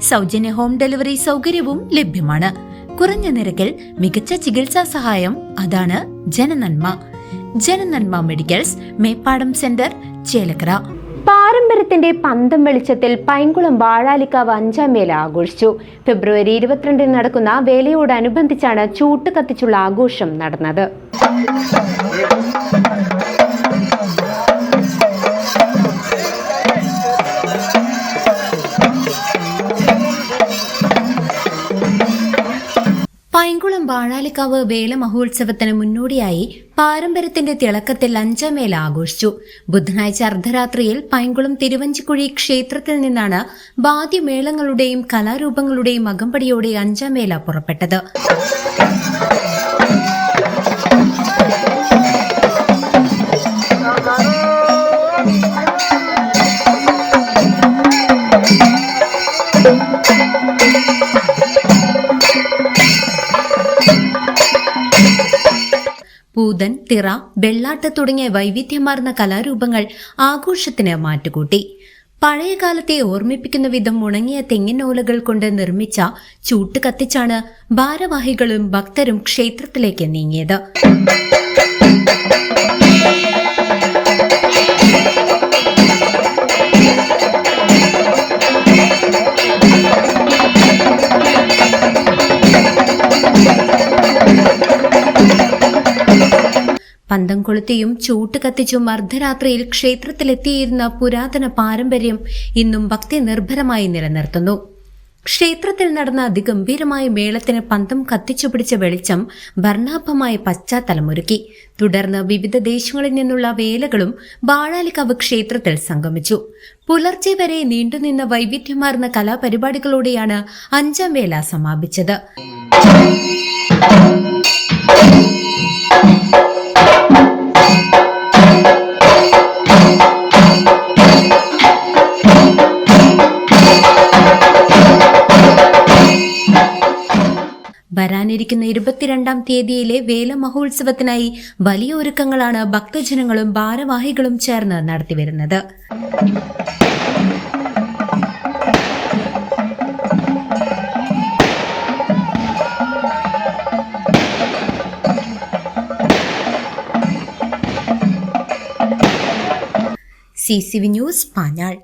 സൗജന്യ home delivery സൗകര്യവും ലഭ്യമാണ്. കുറഞ്ഞ നിരക്കിൽ മികച്ച ചികിത്സാ സഹായം അതാണ് ജനനന്മ. Jananmma medicals Meppadam centre Chelakkara. പാരമ്പര്യത്തിന്റെ പന്തം വെളിച്ചത്തിൽ പൈങ്കുളം വാഴാലിക്കാവ് അഞ്ചാം വേല ആഘോഷിച്ചു. ഫെബ്രുവരി ഇരുപത്തിരണ്ടിന് നടക്കുന്ന വേലയോടനുബന്ധിച്ചാണ് ചൂട്ട് കത്തിച്ചുള്ള ആഘോഷം നടന്നത്. പൈങ്കുളം വാഴാലിക്കാവ് വേല മഹോത്സവത്തിന് മുന്നോടിയായി പാരമ്പര്യത്തിന്റെ തിളക്കത്തിൽ അഞ്ചാം വേല ആഘോഷിച്ചു. ബുധനാഴ്ച അർദ്ധരാത്രിയിൽ പൈങ്കുളം തിരുവഞ്ചിക്കുഴി ക്ഷേത്രത്തിൽ നിന്നാണ് വാദ്യമേളങ്ങളുടെയും കലാരൂപങ്ങളുടെയും അകമ്പടിയോടെ അഞ്ചാം വേല പുറപ്പെട്ടത്. പൂതൻ തിറ വെള്ളാട്ട് തുടങ്ങിയ വൈവിധ്യമാർന്ന കലാരൂപങ്ങൾ ആഘോഷത്തിന് മാറ്റുകൂട്ടി. പഴയകാലത്തെ ഓർമ്മിപ്പിക്കുന്ന വിധം ഉണങ്ങിയ തെങ്ങിനോലകൾ കൊണ്ട് നിർമ്മിച്ച ചൂട്ട് കത്തിച്ചാണ് ഭാരവാഹികളും ഭക്തരും ക്ഷേത്രത്തിലേക്ക് നീങ്ങിയത്. പന്തം കൊളുത്തിയും ചൂട്ട് കത്തിച്ചും അർദ്ധരാത്രിയിൽ ക്ഷേത്രത്തിലെത്തിയിരുന്ന പുരാതന പാരമ്പര്യം ഇന്നും ഭക്തി നിർഭരമായി നിലനിർത്തുന്നു. ക്ഷേത്രത്തിൽ നടന്ന അതിഗംഭീരമായ മേളത്തിന് പന്തം കത്തിച്ചു പിടിച്ച വെളിച്ചം വർണാഭമായ പശ്ചാത്തലമൊരുക്കി. തുടർന്ന് വിവിധ ദേശങ്ങളിൽ നിന്നുള്ള വേലകളും ബാളാലിക്കാവ് ക്ഷേത്രത്തിൽ സംഗമിച്ചു. പുലർച്ചെ വരെ നീണ്ടുനിന്ന വൈവിധ്യമാർന്ന കലാപരിപാടികളോടെയാണ് അഞ്ചാം വേല സമാപിച്ചത്. വരാനിരിക്കുന്ന ഇരുപത്തിരണ്ടാം തീയതിയിലെ വേല മഹോത്സവത്തിനായി വലിയ ഒരുക്കങ്ങളാണ് ഭക്തജനങ്ങളും ഭാരവാഹികളും ചേർന്ന് നടത്തിവരുന്നത്. C C V news Panjal.